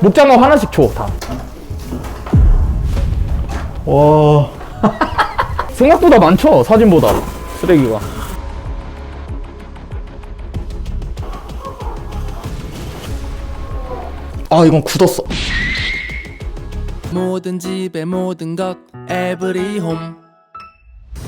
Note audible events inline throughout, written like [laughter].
목장갑 하나씩 줘, 다. 와 [laughs] 생각보다 많죠, 사진보다. 쓰레기가. 아, 이건 굳었어. 모든 집의 모든 것 에브리 홈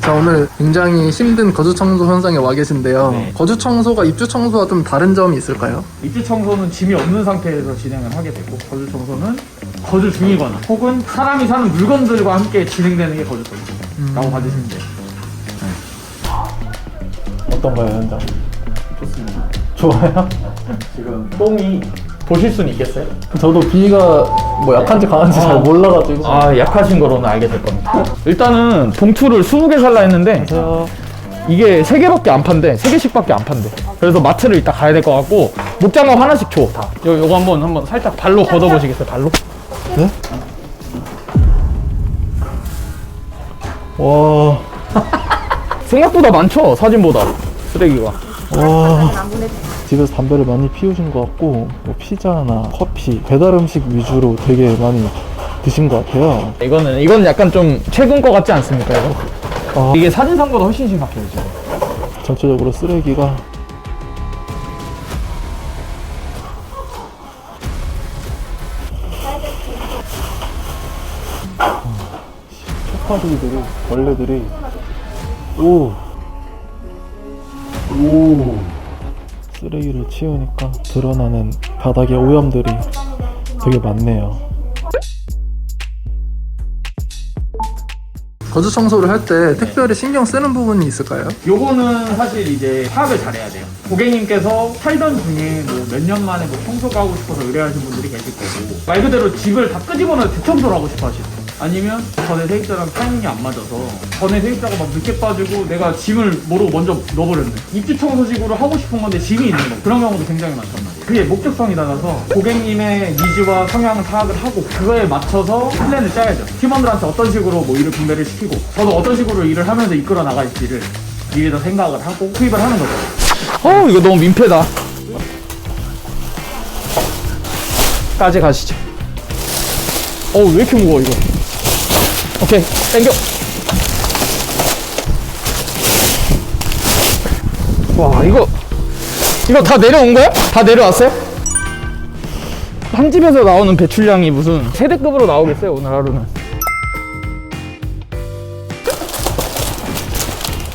자 오늘 굉장히 힘든 거주 청소 현장에 와 계신데요. 네. 거주 청소가 입주 청소와 좀 다른 점이 있을까요? 입주 청소는 짐이 없는 상태에서 진행을 하게 되고 거주 청소는 거주 중이거나 혹은 사람이 사는 물건들과 함께 진행되는 게 거주 청소라고 봐주시면 돼요. 어떤가요 현장? 좋습니다. 좋아요? 지금 똥이 보실 수는 있겠어요? 저도 비위가 뭐 약한지 강한지 잘 몰라가지고 아 약하신 거로는 알게 될 겁니다. 일단은 봉투를 20개 살라 했는데 저 이게 3개밖에 안 판대. 3개씩밖에 안 판대. 그래서 마트를 이따 가야 될 것 같고 목장갑 하나씩 줘 다. 요, 요거 한번 한번 살짝 발로 걷어 보시겠어요? 발로? 네? 와 생각보다 많죠? 사진보다 쓰레기가. 와 집에서 담배를 많이 피우신 것 같고 뭐 피자나 커피 배달 음식 위주로 되게 많이 드신 것 같아요. 이거는 이건 약간 좀 최근 거 같지 않습니까? 이거? 아, 이게 사진상보다 훨씬 심각해요 지금. 전체적으로 쓰레기가 초파들들이 벌레들이 오. 오. 쓰레기를 치우니까 드러나는 바닥의 오염들이 되게 많네요. 거주 청소를 할 때 특별히 신경 쓰는 부분이 있을까요? 요거는 사실 이제 파악을 잘해야 돼요. 고객님께서 살던 중에 뭐 몇 년 만에 뭐 청소가 하고 싶어서 의뢰하신 분들이 계실 거고 말 그대로 집을 다 끄집어내서 대청소를 하고 싶어 하실 거예요. 아니면 전에 세입자랑 타이밍이 안 맞아서 전에 세입자가 막 늦게 빠지고 내가 짐을 모르고 먼저 넣어버렸네. 입주 청소식으로 하고 싶은 건데 짐이 있는 거. 그런 경우도 굉장히 많단 말이에요. 그게 목적성이 달라서 고객님의 니즈와 성향을 파악을 하고 그거에 맞춰서 플랜을 짜야죠. 팀원들한테 어떤 식으로 뭐 일을 분배를 시키고 저도 어떤 식으로 일을 하면서 이끌어 나갈지를 미리도 생각을 하고 투입을 하는 거죠. 어, 이거 너무 민폐다. 까지 가시죠. 어우, 왜 이렇게 무거워, 이거. 오케이, 땡겨. 와, 이거, 이거 다 내려온 거야? 다 내려왔어요? 한 집에서 나오는 배출량이 무슨 세대급으로 나오겠어요, 오늘 하루는.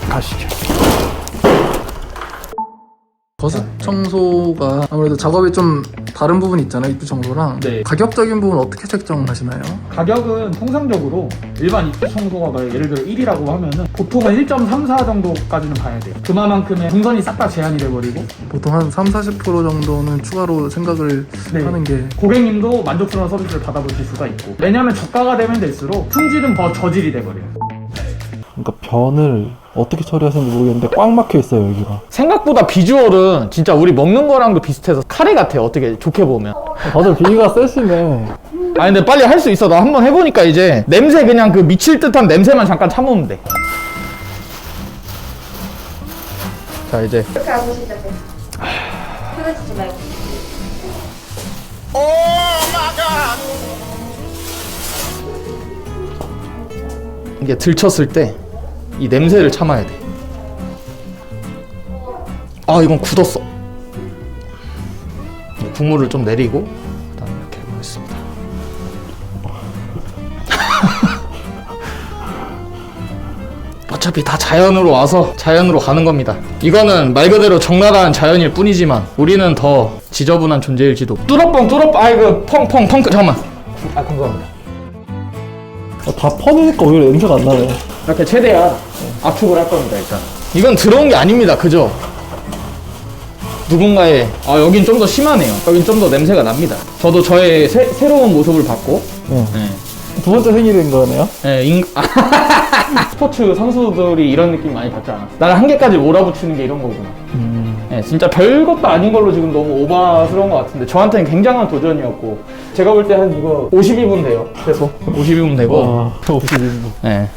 가시죠. 거주 청소가 아무래도 작업이 좀 다른 부분이 있잖아요. 입주 청소랑 네. 가격적인 부분 어떻게 책정하시나요? 가격은 통상적으로 일반 입주 청소가 뭐 예를 들어 1이라고 하면은 보통은 1.34 정도까지는 가야 돼요. 그만큼의 동선이 싹 다 제한이 돼버리고 보통 한 3, 40% 정도는 추가로 생각을 네. 하는 게 고객님도 만족스러운 서비스를 받아보실 수가 있고 왜냐하면 저가가 되면 될수록 품질은 더 저질이 돼버려요. 그러니까 변을 어떻게 처리하시는지 모르겠는데 꽉 막혀 있어요 여기가. 생각보다 비주얼은 진짜 우리 먹는 거랑도 비슷해서 카레 같아요. 어떻게 좋게 보면. 다들 비위가 세시네. 아 근데 빨리 할 수 있어. 나 한번 해보니까 이제 냄새 그냥 그 미칠 듯한 냄새만 잠깐 참으면 돼. 자 이제 이렇게 하고 시작해. 흐르지 말고. 이게 들쳤을 때 이 냄새를 참아야 돼. 아 이건 굳었어. 국물을 좀 내리고 그다음에 이렇게 해보겠습니다. [laughs] 어차피 다 자연으로 와서 자연으로 가는 겁니다. 이거는 말 그대로 적나라한 자연일 뿐이지만 우리는 더 지저분한 존재일지도. 뚜러뻥 뚜러뻥 아이고 펑펑 펑 잠깐만. 아 감사합니다. 어, 다 퍼내니까 오히려 냄새가 안 나네. 이렇게 최대한 압축을 할 겁니다 일단 이건 들어온 게 아닙니다 그죠? 누군가의 아 여긴 좀 더 심하네요 여긴 좀 더 냄새가 납니다 저도 저의 새, 새로운 모습을 봤고 네. 네. 두 번째 생일인 거네요. 네, 인... [laughs] 스포츠 선수들이 이런 느낌 많이 받지 않아 나를 한 개까지 몰아붙이는 게 이런 거구나 네, 진짜 별것도 아닌 걸로 지금 너무 오바스러운 것 같은데 저한테는 굉장한 도전이었고 제가 볼 때 한 이거 52분 돼요 최소 52분 되고 와, [laughs] 52분. 네.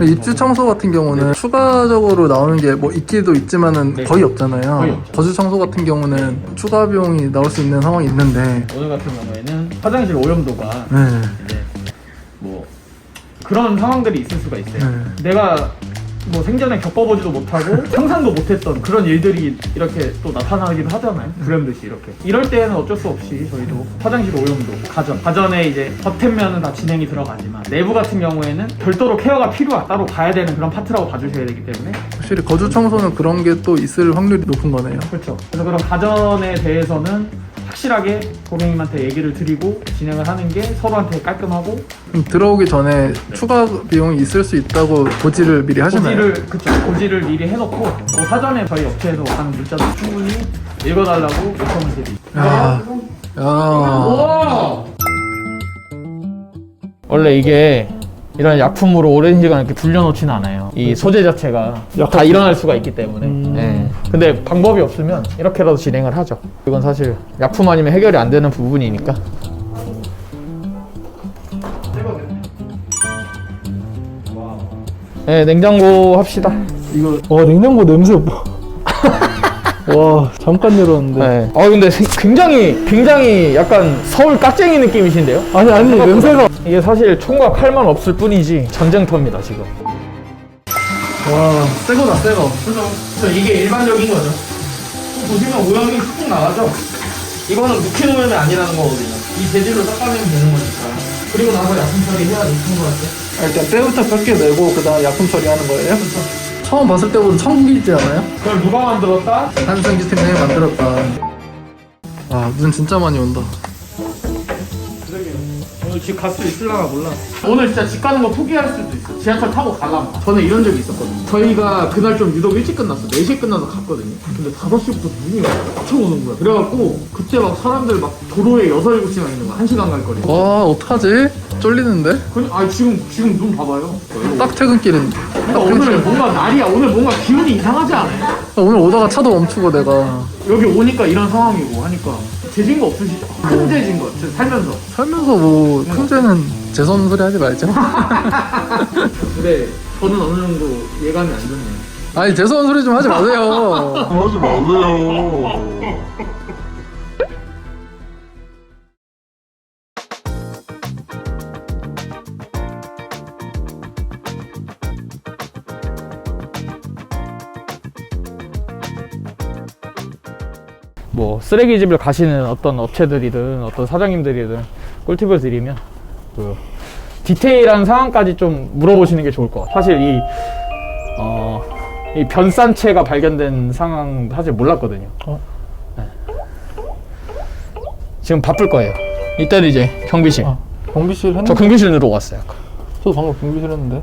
입주 청소 같은 경우는 추가적으로 나오는 게 뭐 있기도 있지만은 네. 거의 없잖아요. 거의 없죠. 거주 청소 같은 경우는 추가 비용이 나올 수 있는 상황이 있는데 오늘 같은 경우에는 화장실 오염도가 네. 이제 뭐 그런 상황들이 있을 수가 있어요. 네. 내가 뭐 생전에 겪어보지도 못하고 [laughs] 상상도 못했던 그런 일들이 이렇게 또 나타나기도 하잖아요. 불현듯이 이렇게. 이럴 때는 어쩔 수 없이 저희도 화장실 오염도, 가전. 가전에 이제 겉면은 다 진행이 들어가지만 내부 같은 경우에는 별도로 케어가 필요한 따로 가야 되는 그런 파트라고 봐주셔야 되기 때문에 확실히 거주 청소는 그런 게 또 있을 확률이 높은 거네요. 그렇죠. 그래서 그런 가전에 대해서는 확실하게 고객님한테 얘기를 드리고 진행을 하는 게 서로한테 깔끔하고 그럼 들어오기 전에 추가 비용이 있을 수 있다고 고지를 미리 하시나요? 고지를 그쵸 고지를 미리 해놓고 뭐 사전에 저희 업체에서 하는 문자도 충분히 읽어달라고 요청을 드리. 야. 야. 와. 원래 이게 이런 약품으로 오랜 시간 이렇게 불려놓지는 않아요. 이 소재 자체가 다 일어날 수가 있기 때문에. 음. 네. 근데 방법이 없으면 이렇게라도 진행을 하죠. 이건 사실 약품 아니면 해결이 안 되는 부분이니까. 네, 냉장고 합시다. 이거 와 냉장고 냄새 뭐. [laughs] 와 잠깐 열었는데 네. 아 근데 세- 굉장히 굉장히 약간 서울 깍쟁이 느낌이신데요? 아니 아니 냄새가 이게 사실 총과 칼만 없을 뿐이지 전쟁터입니다 지금. 와. 새거다 새거. 그래서 이게 일반적인 거죠. 보시면 오염이 쑥 나가죠. 이거는 묵힌 오염이 아니라는 거거든요. 이 재질로 닦아내면 되는 거니까. 그리고 나서 약품 처리해야 돼, 친구한테. 아, 일단 때부터 몇개 내고 그다음 약품 처리하는 거예요? 처음 봤을 때보다 청기지 않아요? 그걸 누가 만들었다? 한승기 팀장이 만들었다. 아, 눈 진짜 많이 온다. 오늘 집 갈 수 있을라나 몰라. 오늘 진짜 집 가는 거 포기할 수도 있어. 지하철 타고 가려면. 저는 이런 적이 있었거든요. 저희가 그날 좀 유독 일찍 끝났어. 4시에 끝나서 갔거든요. 근데 5시부터 눈이 막 오는 거야. 그래갖고 그때 막 사람들 막 도로에 6, 7시간 있는 거야. 1시간 갈 거리. 와, 어떡하지? 쫄리는데? 그, 아 지금 지금 눈 봐봐요. 딱 퇴근길인데. 그러니까 오늘 뭔가 날이야. 오늘 뭔가 기분이 이상하지 않아요? 오늘 오다가 차도 멈추고 내가 여기 오니까 이런 상황이고 하니까 재진 거 없으시죠? 큰 재진 거 진짜 살면서. 살면서 뭐 큰죄는 재선 소리 하지 말자. [laughs] 근데 저는 어느 정도 예감이 안 좋네요. 아니 재선 소리 좀 하지 마세요. 하지 마세요. 뭐 쓰레기집을 가시는 어떤 업체들이든 어떤 사장님들이든 꿀팁을 드리면 그 디테일한 상황까지 좀 물어보시는 게 좋을 것 같아요. 사실 이, 어, 이 변산체가 발견된 상황 사실 몰랐거든요. 어? 네. 지금 바쁠 거예요. 이때는 이제 경비실. 아, 경비실 했는데 저 경비실 들어왔어요. 저도 방금 경비실 했는데